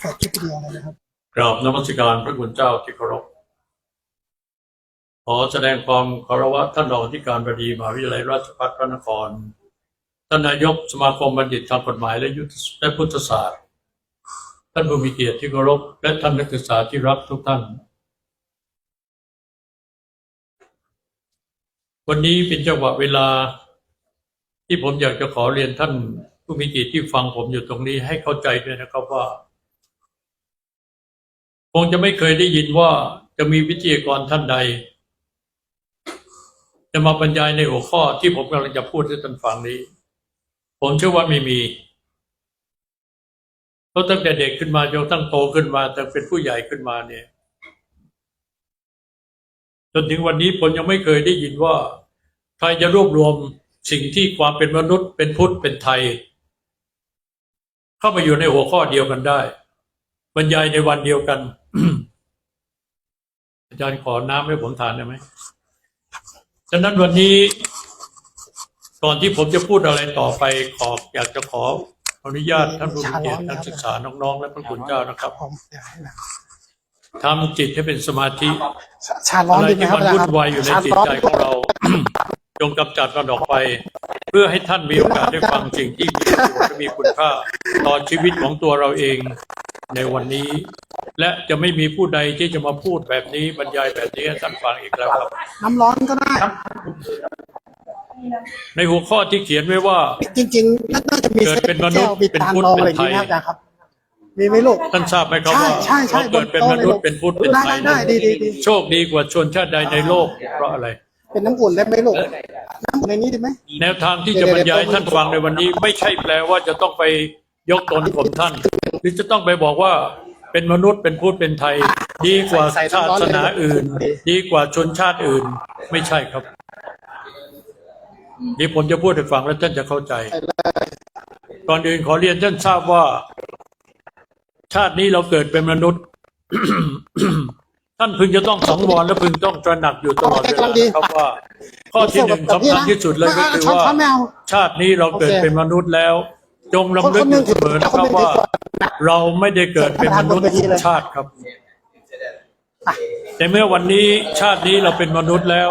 แฟดคลิปวิดีโอเลยนะครับกราบนมัสการพระคุณเจ้าที่เคารพขอแสดงความเคารพท่านรองที่การบดีมหาวิทยาลัยราชภัฏพระนครท่านนายกสมาคมบัณฑิตทางกฎหมายและยุทธและพุทธศาสตร์ ท่านผู้มีเกียรติที่เคารพและท่านนักศึกษาที่รักทุกท่าน วันนี้เป็นจังหวะเวลาที่ผมอยากจะขอเรียนท่านผู้มีเกียรติที่ฟังผมอยู่ตรงนี้ให้เข้าใจด้วยนะครับว่า คงจะไม่เคยได้ยินว่าจะมีวิทยากรท่านใด จะมาบรรยายในหัวข้อที่ผมกำลังจะพูดให้ท่านฟังนี้ ผมเชื่อว่าไม่มีเพราะตั้งแต่เด็กขึ้นมาจนตั้งโตขึ้นมาแต่เป็นผู้ใหญ่ขึ้นมาเนี่ย จนถึงวันนี้ผมยังไม่เคยได้ยินว่า ใครจะรวบรวมสิ่งที่ความเป็นมนุษย์ เป็นพุทธเป็นไทย เข้ามาอยู่ในหัวข้อเดียวกันได้ บรรยายในวันเดียวกัน จารย์ขอน้ำให้ผมทานได้ไหมฉะนั้นวันนี้ก่อนที่ผมจะพูดอะไรต่อไปขออยากจะขออนุญาตท่านผู้มีเกียรตินักศึกษาน้องๆ และพระคุณเจ้านะครับผมเดี๋ยวให้นะทำจิตให้เป็นสมาธิชาชาร้อนอะไรดีไหมที่ครับมันอาจารวุ่นย์วายอยู่ในชาจิตร้อนใจของเรา จงกำจัดมันออกไป เพื่อให้ท่านมีโอกาสได้ฟังสิ่งที่มีประโยชน์และมีคุณค่าต่อชีวิตของตัวเราเองในวันนี้ และจะไม่มีผู้ใดที่จะมาพูดแบบนี้บรรยายแบบนี้ให้ท่านฟังอีกแล้วครับ น้ำร้อนก็ได้ ในหัวข้อที่เขียนไว้ว่า จริงๆน่าจะมีเกิดเป็นมนุษย์แก้วมีเป็นตาลพุทธรองเป็นอะไรอย่างนี้ไทยนะครับอาจารย์ครับ มีไหมลูก ท่านทราบไหมครับว่าใช่ใช่เราเกิดเป็นมนุษย์เป็นพุทธเป็นได้ไทได้ยได้ดีดีดี โชคดีกว่าชนชาติใดในโลกเพราะอะไร เป็นน้ำอุ่นได้ไหมลูก น้ำอุ่นในนี้ได้ไหม แนวทางที่จะบรรยายให้ท่านฟังในวันนี้ ไม่ใช่แปลว่าจะต้องไปยกตนข่มท่าน หรือจะต้องไปบอกว่า เป็นมนุษย์เป็นพุทธเป็นไทย ดีกว่าศาสนาอื่น ดีกว่าชนชาติอื่น ไม่ใช่ครับนี่ผมจะพูดให้ฟังแล้วท่านจะเข้าใจ ก่อนอื่นขอเรียนท่านทราบว่า ชาตินี้เราเกิดเป็นมนุษย์ ท่านพึงจะต้องสังวรและพึงต้องตระหนักอยู่ตลอดเวลานะครับว่า ข้อที่หนึ่งสำคัญที่สุดเลยก็คือว่าช้อนแมวชาตินี้เราเกิดโอเคเป็นมนุษย์แล้ว จงลำลึกคนอหนึ่งยู่เสมอนะคนคหรันึ่บงว่าถือก่อน เราไม่ได้เกิดเป็นมนุษย์บนเวทีเลยชาติครับ แต่เมื่อวันนี้ชาตินี้เราเป็นมนุษย์แล้ว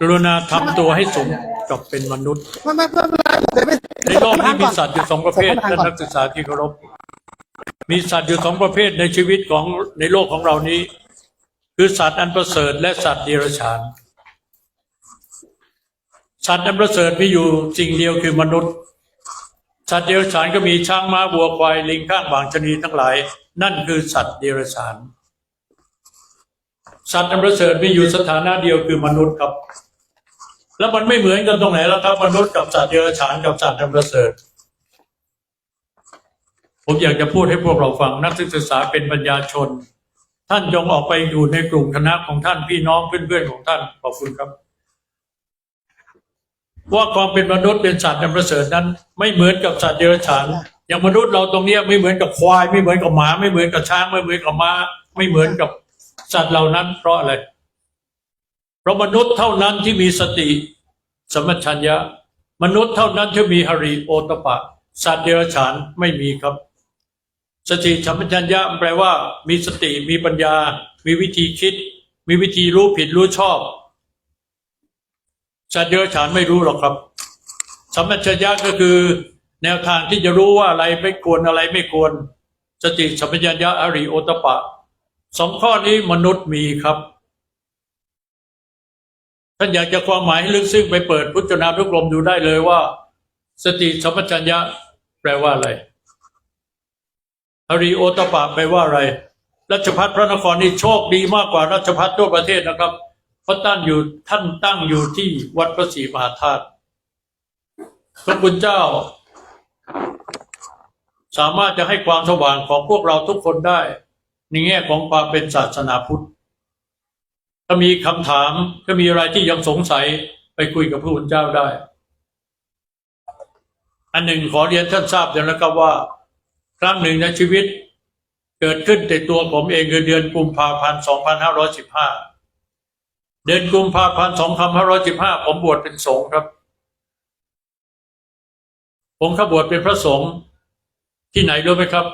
กรุณาทำตัวให้สมกับเป็นมนุษย์ไม่ไม่ไม่ไม่ในโลกนี้มีสัตว์อยู่สองประเภทท่านนักศึกษาที่เคารพมีสัตว์อยู่สองประเภทในชีวิตของในโลกของเรานี้ คือสัตว์อันประเสริฐและสัตว์เดรัจฉานสัตว์อันประเสริฐมีอยู่สิ่งเดียวคือมนุษย์ สัตว์เดรัจฉานก็มีช้างม้าวัวควายลิงข้างบางชนีทั้งหลาย นั่นคือสัตว์เดรัจฉาน สัตว์อันประเสริฐมีอยู่สถานะเดียวคือมนุษย์ครับ แล้วมันไม่เหมือนกันตรงไหนแล้วครับ มนุษย์กับสัตว์เดรัจฉานกับสัตว์อันประเสริฐผมอยากจะพูดให้พวกเราฟังนักศึกษาเป็นปัญญาชน ท่านจงออกไปอยู่ในกลุ่มคณะของท่านพี่น้องเพื่อนๆของท่านขอบคุณครับ ว่าความเป็นมนุษย์เป็นสัตว์อันประเสริฐนั้น ไม่เหมือนกับสัตว์เดรัจฉานอย่างมนุษย์เราตรงเนี้ยไม่เหมือนกับควาย ไม่เหมือนกับหมาไม่เหมือนกับช้างไม่เหมือนกับม้า ไม่เหมือนกับสัตว์เหล่านั้น เพราะอะไรเพราะมนุษย์เท่านั้นที่มีสติสมมชัญญะ มนุษย์เท่านั้นที่มีหริโอตปะ สัตว์เดรัจฉานไม่มีครับ สติสัมปชัญญะแปลว่า มีสติมีปัญญา มีวิธีคิด มีวิธีรู้ผิดรู้ชอบ สัตว์เดรัจฉานไม่รู้หรอกครับสัมปชัญญะก็คือ แนวทางที่จะรู้ว่าอะไรไม่ควรอะไรไม่ควร สติสัมปชัญญะอริโอตปะสองข้อนี้มนุษย์มีครับ ท่านอยากจะความหมายให้ลึกซึ้งไปเปิดพุทธนานุกรมดูได้เลยว่า สติสัมปชัญญะแปลว่าอะไรอริโอตปะแปลว่าอะไรรัชพัฒพระนครนี่โชคดีมากกว่ารัชพัฒทั่วประเทศนะครับ เพราะตั้งอยู่ท่านตั้งอยู่ที่วัดพระศรีมหาธาตุพระคุณเจ้า สามารถจะให้ความสว่างของพวกเราทุกคนได้ในแง่ของความเป็นศาสนาพุทธ ถ้ามีคำถามถ้ามีอะไรที่ยังสงสัยไปคุยกับพระคุณเจ้าได้ อันหนึ่งขอเรียนท่านทราบอย่างแล้วครับว่า ครั้งหนึ่งในชีวิต เกิดขึ้นแต่ตัวผมเองคือเดือนกุมภาพันธ์ 2515 เดือนกุมภาพันธ์2515ผมบวชเป็นสงฆ์ครับ ผมขบวชเป็นพระสงฆ์ที่ไหนรู้ไหมครับ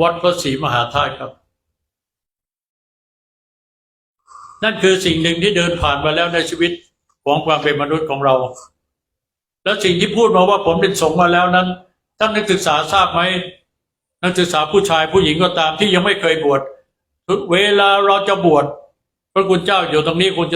วัดพระศรีมหาธาตุครับ นั่นคือสิ่งหนึ่งที่เดินผ่านมาแล้วในชีวิตของความเป็นมนุษย์ของเรา แล้วสิ่งที่พูดมาว่าผมเป็นสงฆ์มาแล้วนั้นท่านนักศึกษาทราบไหมนักศึกษาผู้ชายผู้หญิงก็ตามที่ยังไม่เคยบวชเวลาเราจะบวชพระคุณเจ้าอยู่ตรงนี้คุณจะ